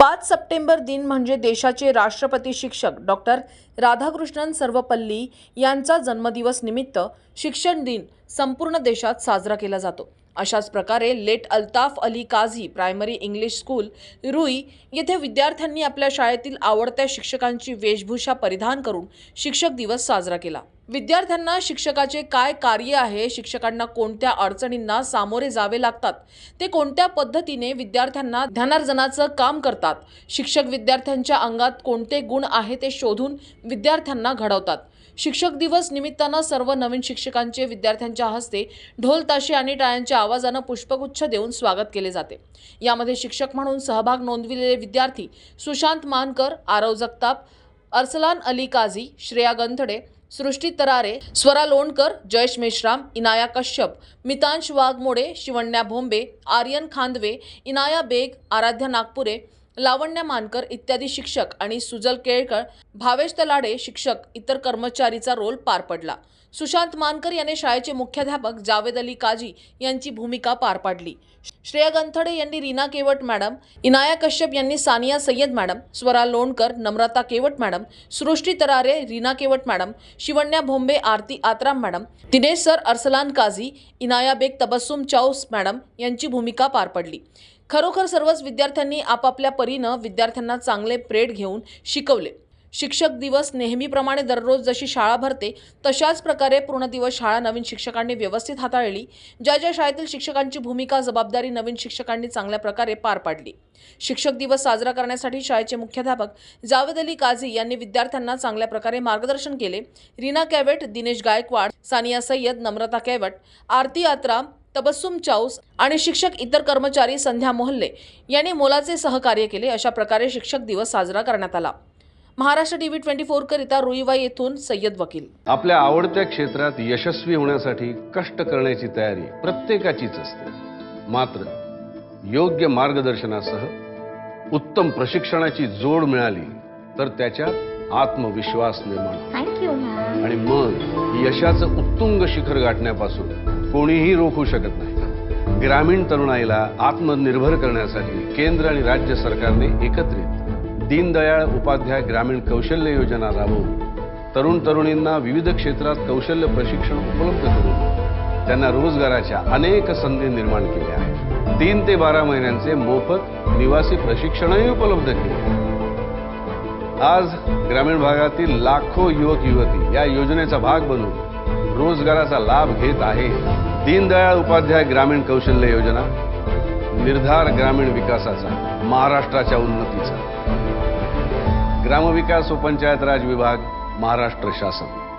पाच सप्टेंबर दिन म्हणजे देशाचे राष्ट्रपती शिक्षक डॉक्टर राधाकृष्णन सर्वपल्ली यांचा जन्मदिवस निमित्त शिक्षण दिन संपूर्ण देशात साजरा केला जातो. अशाच प्रकारे late Altaf Ali Kazi primary English school Rui येथे विद्यार्थ्यांनी आपल्या शाळेतील आवडत्या शिक्षकांची वेशभूषा परिधान करून शिक्षक दिवस साजरा केला. विद्यार्थ्यांना शिक्षकाचे काय कार्य आहे? शिक्षकांना कोणत्या अडचणींना सामोरे जावे लागतात? ते कोणत्या पद्धतीने विद्यार्थ्यांना ध्यानार्जनाचं काम करतात? शिक्षक विद्यार्थ्यांच्या अंगात कोणते गुण आहे ते शोधून विद्यार्थ्यांना घडवतात. शिक्षक दिवस निमित्तानं सर्व नवीन शिक्षकांचे विद्यार्थ्यांच्या हस्ते ढोल ताशे आणि टाळ्यांच्या आवाजानं पुष्पगुच्छ देऊन स्वागत केले जाते. यामध्ये शिक्षक म्हणून सहभाग नोंदविलेले विद्यार्थी सुशांत मानकर आरव जगताप अर्सलान अली काझी श्रेया गंथडे सृष्टी तरारे स्वरा लोणकर जयेश मेश्राम इनाया कश्यप मितांश वाघमोडे शिवण्या भोंबे आर्यन खांदवे इनाया बेग आराध्या नागपुरे लावण्या मानकर इत्यादी शिक्षक आणि सुजल केळकर भावेश तलाडे शिक्षक इतर कर्मचारीचा रोल पार पडला. सुशांत मानकर याने शाळेचे मुख्याध्यापक जावेद अली काजी यांची भूमिका पार पाडली. श्रेया गंथडे यांनी रीना केवट मॅडम इनाया कश्यप यांनी Saniya Sayyad madam Swara Lonkar Namrata Kewat madam Srushti Tarare Reena Kewat madam Shivanya Bhombe Aarti Atram madam Dinesh sir Arsalan Kazi Inaya Beg Tabassum Chaus madam यांची भूमिका पार पडली. खरोखर सर्वच विद्यार्थ्यांनी आपापल्या परीनं विद्यार्थ्यांना चांगले प्रेड घेऊन शिकवले. शिक्षक दिवस नेहमीप्रमाणे दररोज जशी शाळा भरते तशाच प्रकारे पूर्ण दिवस शाळा नवीन शिक्षकांनी व्यवस्थित हाताळली ज्या ज्या शाळेतील शिक्षकांची भूमिका जबाबदारी नवीन शिक्षकांनी चांगल्या प्रकारे पार पाडली. शिक्षक दिवस साजरा करण्यासाठी शाळेचे मुख्याध्यापक जावेद अली काझी यांनी विद्यार्थ्यांना चांगल्या प्रकारे मार्गदर्शन केले. रीना कॅवेट दिनेश गायकवाड सानिया सय्यद नम्रता कॅवट आरती यात्रा तबस्सुम चाऊस आणि शिक्षक इतर कर्मचारी संध्या मोहल्ले यांनी मोलाचे सहकार्य केले. अशा प्रकारे शिक्षक दिवस साजरा करण्यात आला. महाराष्ट्र टीव्ही ट्वेंटी फोर करिता रुईवाई येथून सय्यद वकील. आपल्या आवडत्या क्षेत्रात यशस्वी होण्यासाठी कष्ट करण्याची तयारी प्रत्येकाचीच असते. मात्र योग्य मार्गदर्शनासह उत्तम प्रशिक्षणाची जोड मिळाली तर त्याच्यात आत्मविश्वास निर्माण होतो. थँक्यू मॅम आणि मग यशाचं उत्तुंग शिखर गाठण्यापासून कोणीही रोखू शकत नाही. ग्रामीण तरुणाईला आत्मनिर्भर करण्यासाठी केंद्र आणि राज्य सरकारने एकत्रित दीनदयाळ उपाध्याय ग्रामीण कौशल्य योजना राबवून तरुण तरुणींना विविध क्षेत्रात कौशल्य प्रशिक्षण उपलब्ध करून त्यांना रोजगाराच्या अनेक संधी निर्माण केल्या आहेत. तीन ते बारा महिन्यांचे मोफत निवासी प्रशिक्षणही उपलब्ध केले. आज ग्रामीण भागातील लाखो युवक युवती या योजनेचा भाग बनून रोजगाराचा लाभ घेत आहे दीनदयाळ उपाध्याय ग्रामीण कौशल्य योजना. निर्धार ग्रामीण विकासाचा महाराष्ट्राच्या उन्नतीचा. ग्रामविकास व पंचायत राज विभाग महाराष्ट्र शासन.